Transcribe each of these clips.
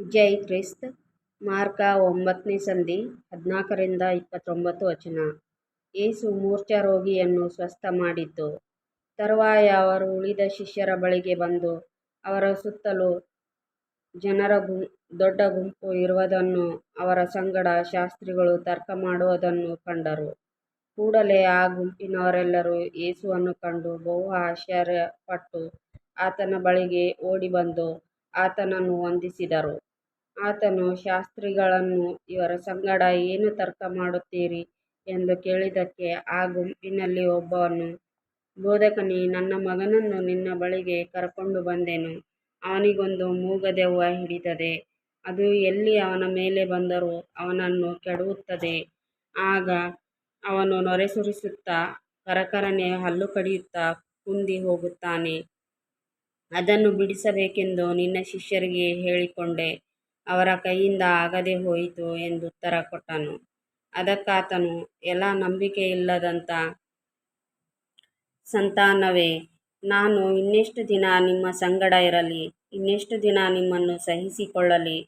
ಜೈ Christ mark ಒಂಬತ್ತನೇ ಸಂಧಿ ಹದಿನಾಲ್ಕರಿಂದ ಇಪ್ಪತ್ತೊಂಬತ್ತು ವಚನ ಏಸು ಯೇಸು ಮೂರ್ಛಾರೋಗಿಯನ್ನು ಸ್ವಸ್ಥ ಮಾಡಿದ್ದು ತರುವಾಯ ಅವರು ಉಳಿದ ಶಿಷ್ಯರ ಬಳಿಗೆ ಬಂದು ಅವರ ಸುತ್ತಲೂ ಜನರ ಗುಂ, ದೊಡ್ಡ ಗುಂಪು ಇರುವುದನ್ನು ಅವರ ಸಂಗಡ ಶಾಸ್ತ್ರಿಗಳು ತರ್ಕ ಮಾಡುವುದನ್ನು ಕಂಡರು. ಕೂಡಲೇ ಆ ಗುಂಪಿನವರೆಲ್ಲರೂ ಯೇಸುವನ್ನು ಕಂಡು ಬಹು ಆಶ್ಚರ್ಯಪಟ್ಟು ಆತನ ಬಳಿಗೆ ಓಡಿಬಂದು ಆತನನ್ನು ವಂದಿಸಿದರು. ಆತನು ಶಾಸ್ತ್ರಿಗಳನ್ನು ಇವರ ಸಂಗಡ ಏನು ತರ್ಕ ಮಾಡುತ್ತೀರಿ ಎಂದು ಕೇಳಿದಕ್ಕೆ ಆ ಗುಂಪಿನಲ್ಲಿ ಒಬ್ಬನು, ಬೋಧಕನೇ, ನನ್ನ ಮಗನನ್ನು ನಿನ್ನ ಬಳಿಗೆ ಕರಕೊಂಡು ಬಂದೆನು. ಅವನಿಗೊಂದು ಮೂಗದೆವ್ವ ಹಿಡಿತದೆ ಅದು ಎಲ್ಲಿ ಅವನ ಮೇಲೆ ಬಂದರೂ ಅವನನ್ನು ಕೆಡವುತ್ತದೆ. ಆಗ ಅವನು ನೊರೆಸುರಿಸುತ್ತಾ ಕರಕರನೆ ಹಲ್ಲು ಕಡಿಯುತ್ತಾ ಕುಂದಿ ಹೋಗುತ್ತಾನೆ. ಅದನ್ನು ಬಿಡಿಸಬೇಕೆಂದು ನಿನ್ನ ಶಿಷ್ಯರಿಗೆ ಹೇಳಿಕೊಂಡೆ, ಅವರ ಕೈಯಿಂದ ಆಗದೆ ಹೋಯಿತು ಎಂದು ಉತ್ತರ ಕೊಟ್ಟನು. ಅದಕ್ಕಾತನು, ಎಲ್ಲ ನಂಬಿಕೆ ಇಲ್ಲದಂಥ ಸಂತಾನವೇ, ನಾನು ಇನ್ನೆಷ್ಟು ದಿನ ನಿಮ್ಮ ಸಂಗಡ ಇರಲಿ, ಇನ್ನೆಷ್ಟು ದಿನ ನಿಮ್ಮನ್ನು ಸಹಿಸಿಕೊಳ್ಳಲಿ.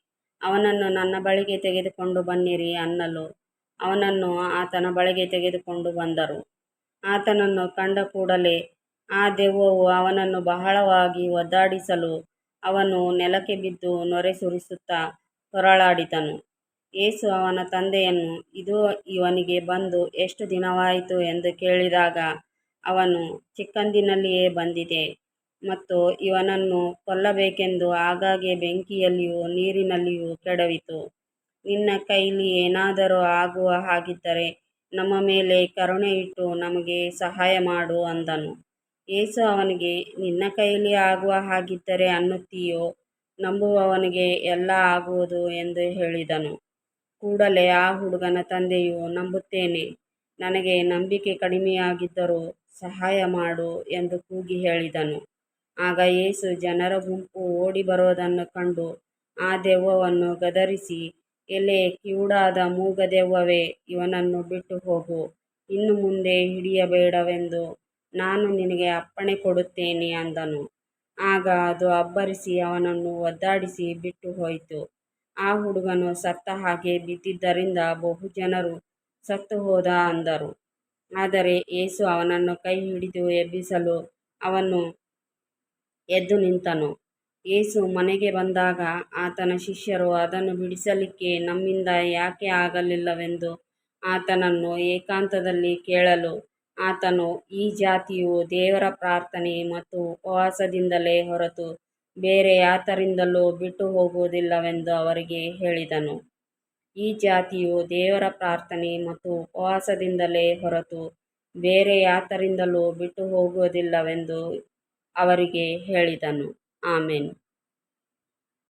ಅವನನ್ನು ನನ್ನ ಬಳಿಗೆ ತೆಗೆದುಕೊಂಡು ಬನ್ನಿರಿ ಅನ್ನಲು ಅವನನ್ನು ಆತನ ಬಳಿಗೆ ತೆಗೆದುಕೊಂಡು ಬಂದರು. ಆತನನ್ನು ಕಂಡ ಕೂಡಲೇ ಆ ದೆವ್ವವು ಅವನನ್ನು ಬಹಳವಾಗಿ ಒದ್ದಾಡಿಸಲು ಅವನು ನೆಲಕ್ಕೆ ಬಿದ್ದು ನೊರೆ ಸುರಿಸುತ್ತಾ ಹೊರಳಾಡಿದನು. ಯೇಸು ಅವನ ತಂದೆಯನ್ನು, ಇದು ಇವನಿಗೆ ಬಂದು ಎಷ್ಟು ದಿನವಾಯಿತು ಎಂದು ಕೇಳಿದಾಗ ಅವನು, ಚಿಕ್ಕಂದಿನಲ್ಲಿಯೇ ಬಂದಿದೆ ಮತ್ತು ಇವನನ್ನು ಕೊಲ್ಲಬೇಕೆಂದು ಆಗಾಗ್ಗೆ ಬೆಂಕಿಯಲ್ಲಿಯೂ ನೀರಿನಲ್ಲಿಯೂ ಕೆಡವಿತು. ನಿನ್ನ ಕೈಲಿ ಏನಾದರೂ ಆಗುವ ಹಾಗಿದ್ದರೆ ನಮ್ಮ ಮೇಲೆ ಕರುಣೆ ಇಟ್ಟು ನಮಗೆ ಸಹಾಯ ಮಾಡು ಅಂದನು. ಯೇಸು ಅವನಿಗೆ, ನಿನ್ನ ಕೈಯಲ್ಲಿ ಆಗುವ ಹಾಗಿದ್ದರೆ ಅನ್ನುತ್ತೀಯೋ, ನಂಬುವವನಿಗೆ ಎಲ್ಲ ಆಗುವುದು ಎಂದು ಹೇಳಿದನು. ಕೂಡಲೇ ಆ ಹುಡುಗನ ತಂದೆಯು, ನಂಬುತ್ತೇನೆ, ನನಗೆ ನಂಬಿಕೆ ಕಡಿಮೆಯಾಗಿದ್ದರೂ ಸಹಾಯ ಮಾಡು ಎಂದು ಕೂಗಿ ಹೇಳಿದನು. ಆಗ ಯೇಸು ಜನರ ಗುಂಪು ಓಡಿ ಬರುವುದನ್ನು ಕಂಡು ಆ ದೆವ್ವವನ್ನು ಗದರಿಸಿ, ಎಲೆ ಕಿವುಡಾದ ಮೂಗ ದೆವ್ವವೇ ಇವನನ್ನು ಬಿಟ್ಟು ಹೋಗು ಇನ್ನು ಮುಂದೆ ಹಿಡಿಯಬೇಡವೆಂದು ನಾನು ನಿನಗೆ ಅಪ್ಪಣೆ ಕೊಡುತ್ತೇನೆ ಅಂದನು. ಆಗ ಅದು ಅಬ್ಬರಿಸಿ ಅವನನ್ನು ಒದ್ದಾಡಿಸಿ ಬಿಟ್ಟು ಹೋಯಿತು ಆ ಹುಡುಗನು ಸತ್ತ ಹಾಗೆ ಬಿದ್ದಿದ್ದರಿಂದ ಬಹು ಜನರು, ಸತ್ತುಹೋದ ಅಂದರು. ಆದರೆ ಏಸು ಅವನನ್ನು ಕೈ ಹಿಡಿದು ಎಬ್ಬಿಸಲು ಅವನು ಎದ್ದು ನಿಂತನು. ಏಸು ಮನೆಗೆ ಬಂದಾಗ ಆತನ ಶಿಷ್ಯರು ಅದನ್ನು ಬಿಡಿಸಲಿಕ್ಕೆ ನಮ್ಮಿಂದ ಯಾಕೆ ಆಗಲಿಲ್ಲವೆಂದು ಆತನನ್ನು ಏಕಾಂತದಲ್ಲಿ ಕೇಳಲು ಆತನು, ಈ ಜಾತಿಯು ದೇವರ ಪ್ರಾರ್ಥನೆ ಮತ್ತು ಉಪವಾಸದಿಂದಲೇ ಹೊರತು ಬೇರೆ ಯಾತರಿಂದಲೂ ಬಿಟ್ಟುಹೋಗುವುದಿಲ್ಲವೆಂದು ಅವರಿಗೆ ಹೇಳಿದನು. ಈ ಜಾತಿಯು ದೇವರ ಪ್ರಾರ್ಥನೆ ಮತ್ತು ಉಪವಾಸದಿಂದಲೇ ಹೊರತು ಬೇರೆ ಯಾತರಿಂದಲೂ ಬಿಟ್ಟುಹೋಗುವುದಿಲ್ಲವೆಂದು ಅವರಿಗೆ ಹೇಳಿದನು. ಆಮೆನ್.